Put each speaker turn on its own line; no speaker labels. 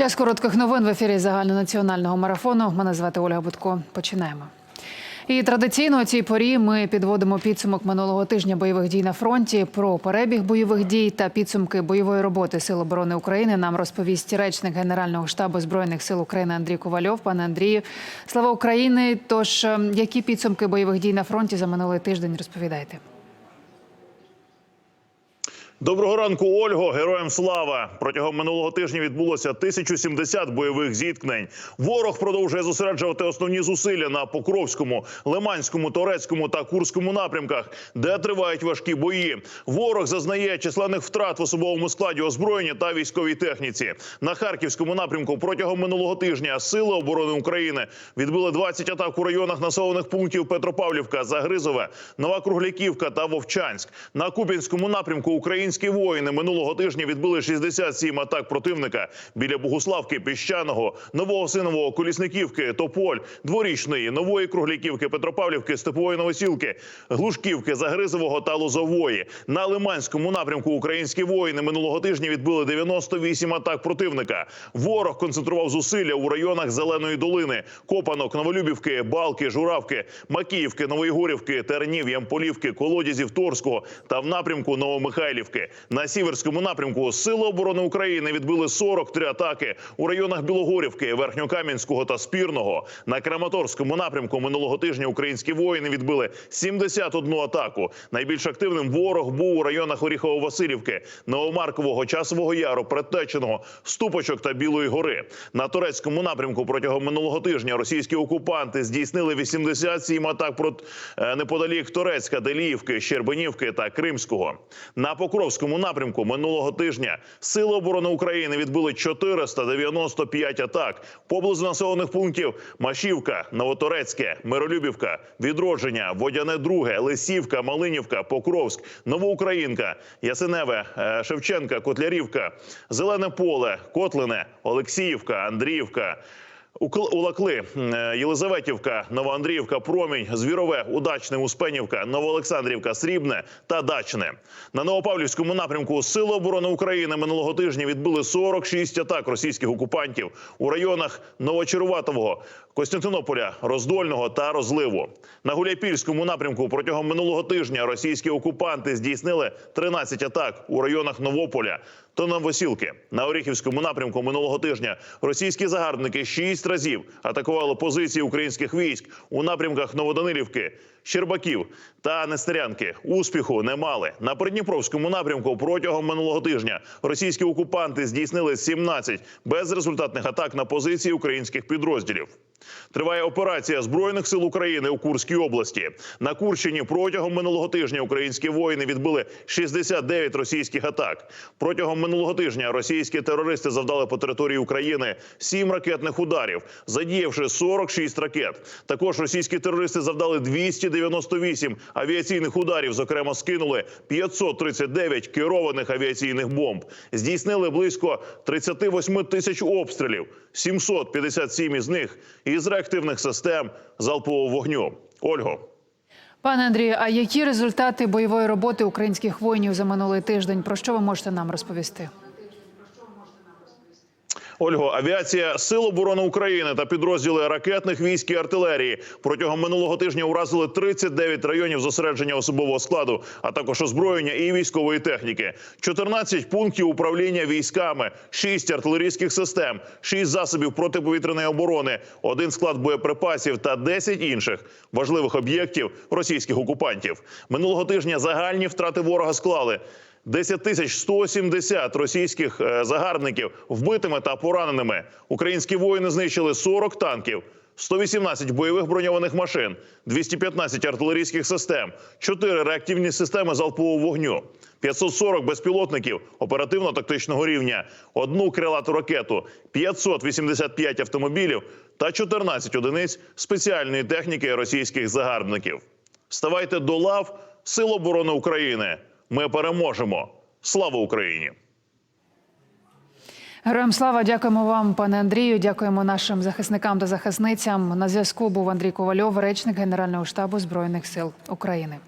Час коротких новин в ефірі загальнонаціонального марафону. Мене звати Ольга Будко. Починаємо. І традиційно у цій порі ми підводимо підсумок минулого тижня бойових дій на фронті. Про перебіг бойових дій та підсумки бойової роботи Сил оборони України нам розповість речник Генерального штабу збройних сил України Андрій Ковальов. Пане Андрію, слава Україні! Тож е, які підсумки бойових дій на фронті за минулий тиждень розповідайте?
Доброго ранку, Ольго. Героям слава! Протягом минулого тижня відбулося 1070 бойових зіткнень. Ворог продовжує зосереджувати основні зусилля на Покровському, Лиманському, Торецькому та Курському напрямках, де тривають важкі бої. Ворог зазнає численних втрат в особовому складі озброєння та військовій техніці. На харківському напрямку протягом минулого тижня сили оборони України відбили 20 атак у районах населених пунктів Петропавлівка, Загризове, Нова Кругляківка та Вовчанськ. На Куп'янському напрямку українські воїни минулого тижня відбили 67 атак противника біля Богуславки, Піщаного, Нового Синового, Колісниківки, Тополь, Дворічної, Нової Кругляківки, Петропавлівки, Степової Новосілки, Глушківки, Загризового та Лозової. На Лиманському напрямку українські воїни минулого тижня відбили 98 атак противника. Ворог концентрував зусилля у районах Зеленої долини, Копанок, Новолюбівки, Балки, Журавки, Макіївки, Новоєгорівки, Тернів, Ямполівки, Колодязів, Торського та в напрямку Новомихайлівки. На сіверському напрямку Сили оборони України відбили 43 атаки у районах Білогорівки, Верхньокам'янського та Спірного. На Краматорському напрямку минулого тижня українські воїни відбили 71 атаку. Найбільш активним ворог був у районах Оріхово-Василівки, Новомаркового, Часового Яру, Предтеченого, Ступочок та Білої гори. На турецькому напрямку протягом минулого тижня російські окупанти здійснили 87 атак проти е, неподалік Турецька, Деліївки, Щербинівки та Кримського. На Покровському напрямку минулого тижня. Сили оборони України відбили 495 атак. Поблизу населених пунктів Машівка, Новоторецьке, Миролюбівка, Відродження, Водяне Друге, Лисівка, Малинівка, Покровськ, Новоукраїнка, Ясеневе, е, Шевченка, Котлярівка, Зелене Поле, Котлине, Олексіївка, Андріївка. Улакли, е, Єлизаветівка, Новоандріївка, Промінь, Звірове, Удачне, Успенівка, Новоолександрівка, Срібне та Дачне. На Новопавлівському напрямку Сили оборони України минулого тижня відбили 46 атак російських окупантів у районах Новочеруватового, Костянтинополя, Роздольного та Розливу. На Гуляйпільському напрямку протягом минулого тижня російські окупанти здійснили 13 атак у районах Новополя та Новосілки. На Оріхівському напрямку минулого тижня російські загарбники шість разів атакували позиції українських військ у напрямках Новоданилівки, Щербаків та Нестерянки. Успіху не мали. На Придніпровському напрямку протягом минулого тижня російські окупанти здійснили 17 безрезультатних атак на позиції українських підрозділів. Триває операція збройних сил України у Курській області. На Курщині протягом минулого тижня українські воїни відбили 69 російських атак. Протягом минулого тижня російські терористи завдали по території України 7 ракетних ударів, задіявши 46 ракет. Також російські терористи завдали 298 авіаційних ударів. Зокрема, скинули 539 керованих авіаційних бомб. Здійснили близько 38 тисяч обстрілів, 757 із них із реактивних систем залпового вогню. Ольго.
Пане Андрію, а які результати бойової роботи українських воїнів за минулий тиждень? Про що ви можете нам розповісти?
Ольго, авіація Сил оборони України та підрозділи ракетних військ і артилерії протягом минулого тижня уразили 39 районів зосередження особового складу, а також озброєння і військової техніки, 14 пунктів управління військами, 6 артилерійських систем, 6 засобів протиповітряної оборони, один склад боєприпасів та 10 інших важливих об'єктів російських окупантів. Минулого тижня загальні втрати ворога склали 10 тисяч 170 російських е, загарбників вбитими та пораненими. Українські воїни знищили 40 танків, 118 бойових броньованих машин, 215 артилерійських систем, 4 реактивні системи залпового вогню, 540 безпілотників оперативно-тактичного рівня, одну крилату ракету, 585 автомобілів та 14 одиниць спеціальної техніки російських загарбників. Ставайте до лав Сил оборони України. Ми переможемо. Слава Україні!
Героям слава, дякуємо вам, пане Андрію. Дякуємо нашим захисникам та захисницям. На зв'язку був Андрій Ковальов, речник Генерального штабу збройних сил України.